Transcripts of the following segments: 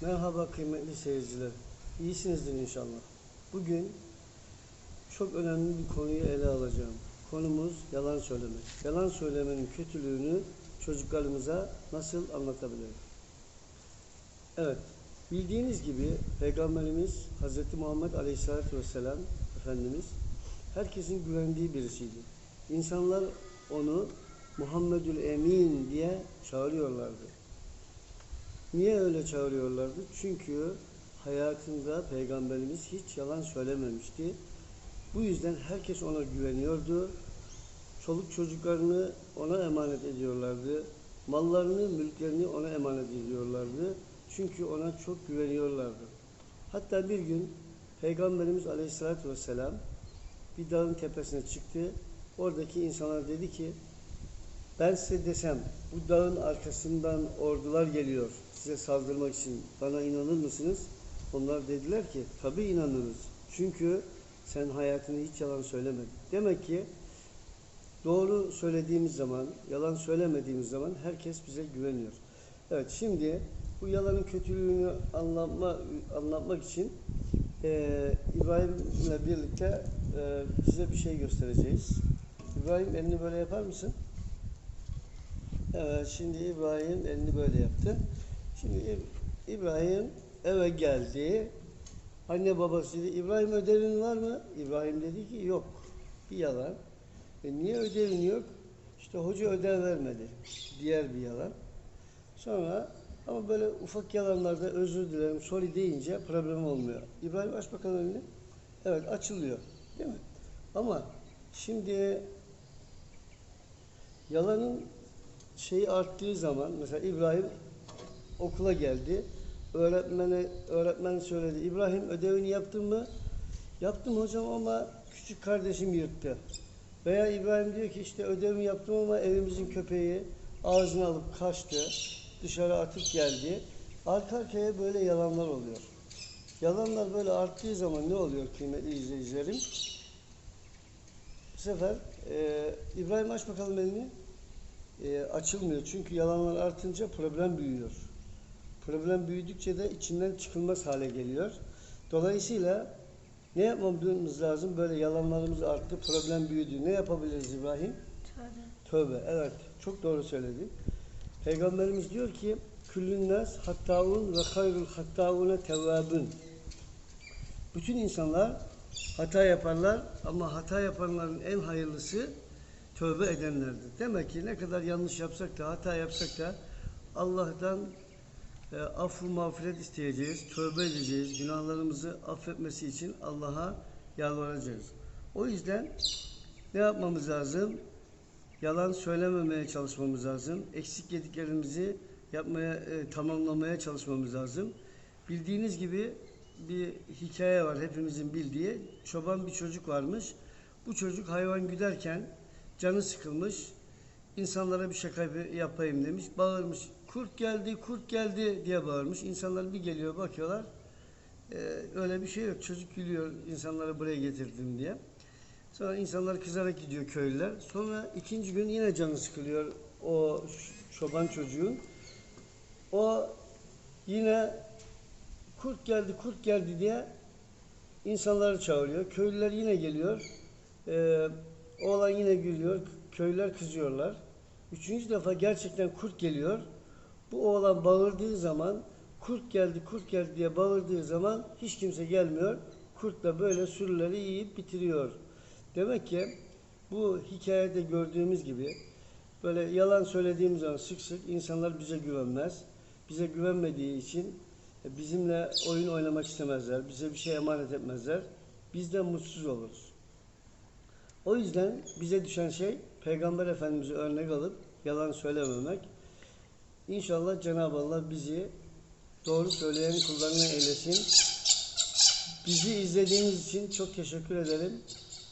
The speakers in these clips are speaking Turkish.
Merhaba kıymetli seyirciler. İyisinizdir inşallah. Bugün çok önemli bir konuyu ele alacağım. Konumuz yalan söylemek. Yalan söylemenin kötülüğünü çocuklarımıza nasıl anlatabiliriz? Evet, bildiğiniz gibi Peygamberimiz Hz. Muhammed Aleyhisselatü Vesselam Efendimiz herkesin güvendiği birisiydi. İnsanlar onu Muhammedül Emin diye çağırıyorlardı. Niye öyle çağırıyorlardı? Çünkü hayatında Peygamberimiz hiç yalan söylememişti. Bu yüzden herkes ona güveniyordu. Çoluk çocuklarını ona emanet ediyorlardı. Mallarını, mülklerini ona emanet ediyorlardı. Çünkü ona çok güveniyorlardı. Hatta bir gün Peygamberimiz Aleyhisselatü Vesselam bir dağın tepesine çıktı. Oradaki insanlar dedi ki ben size desem bu dağın arkasından ordular geliyor size saldırmak için bana inanır mısınız? Onlar dediler ki tabii inanırız. Çünkü sen hayatını hiç yalan söylemedin. Demek ki doğru söylediğimiz zaman, yalan söylemediğimiz zaman herkes bize güveniyor. Evet şimdi bu yalanın kötülüğünü anlatma, anlatmak için eee İbrahim'le birlikte eee, size bir şey göstereceğiz. İbrahim elini böyle yapar mısın? Evet, şimdi İbrahim elini böyle yaptı. Şimdi İb- İbrahim eve geldi. Anne babası dedi, İbrahim ödevin var mı? İbrahim dedi ki yok. Bir yalan. E niye ödevin yok? İşte hoca ödev vermedi. Diğer bir yalan. Sonra ama böyle ufak yalanlarda özür dilerim, sorry deyince problem olmuyor. İbrahim aç bakalım elini. Evet açılıyor. Değil mi? Ama şimdi yalanın şeyi arttığı zaman mesela İbrahim okula geldi. Öğretmene öğretmen söyledi. İbrahim ödevini yaptın mı? Yaptım hocam ama küçük kardeşim yırttı. Veya İbrahim diyor ki işte ödevimi yaptım ama evimizin köpeği ağzına alıp kaçtı. Dışarı atıp geldi. Arka arkaya böyle yalanlar oluyor. Yalanlar böyle arttığı zaman ne oluyor kıymetli izleyicilerim? Bu sefer e, İbrahim aç bakalım elini e, açılmıyor. Çünkü yalanlar artınca problem büyüyor. Problem büyüdükçe de içinden çıkılmaz hale geliyor. Dolayısıyla ne yapmamız lazım? Böyle yalanlarımız arttı, problem büyüdü. Ne yapabiliriz İbrahim? Tövbe. Evet. Çok doğru söyledi. Peygamberimiz diyor ki Küllün nas hattaun ve hayrul hattaune tevvabun. Bütün insanlar hata yaparlar ama hata yapanların en hayırlısı tövbe edenlerdir. Demek ki ne kadar yanlış yapsak da hata yapsak da Allah'tan e, affı mağfiret isteyeceğiz, tövbe edeceğiz, günahlarımızı affetmesi için Allah'a yalvaracağız. O yüzden ne yapmamız lazım? Yalan söylememeye çalışmamız lazım. Eksik yediklerimizi yapmaya, e, tamamlamaya çalışmamız lazım. Bildiğiniz gibi bir hikaye var hepimizin bildiği. Çoban bir çocuk varmış. Bu çocuk hayvan güderken canı sıkılmış. İnsanlara bir şaka yapayım demiş. Bağırmış. Kurt geldi, kurt geldi diye bağırmış. İnsanlar bir geliyor bakıyorlar. Ee, öyle bir şey yok. Çocuk gülüyor insanları buraya getirdim diye. Sonra insanlar kızarak gidiyor köylüler. Sonra ikinci gün yine canı sıkılıyor o çoban çocuğun. O yine kurt geldi, kurt geldi diye insanları çağırıyor. Köylüler yine geliyor. Ee, oğlan yine gülüyor. Köylüler kızıyorlar. Üçüncü defa gerçekten kurt geliyor. Bu oğlan bağırdığı zaman kurt geldi, kurt geldi diye bağırdığı zaman hiç kimse gelmiyor. Kurt da böyle sürüleri yiyip bitiriyor. Demek ki bu hikayede gördüğümüz gibi böyle yalan söylediğimiz zaman sık sık insanlar bize güvenmez. Bize güvenmediği için e, bizimle oyun oynamak istemezler. Bize bir şey emanet etmezler. Bizden mutsuz oluruz. O yüzden bize düşen şey Peygamber Efendimiz'i örnek alıp yalan söylememek. İnşallah Cenab-ı Allah bizi doğru söyleyen kullarına eylesin. Bizi izlediğiniz için çok teşekkür ederim.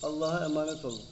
Allah'a emanet olun.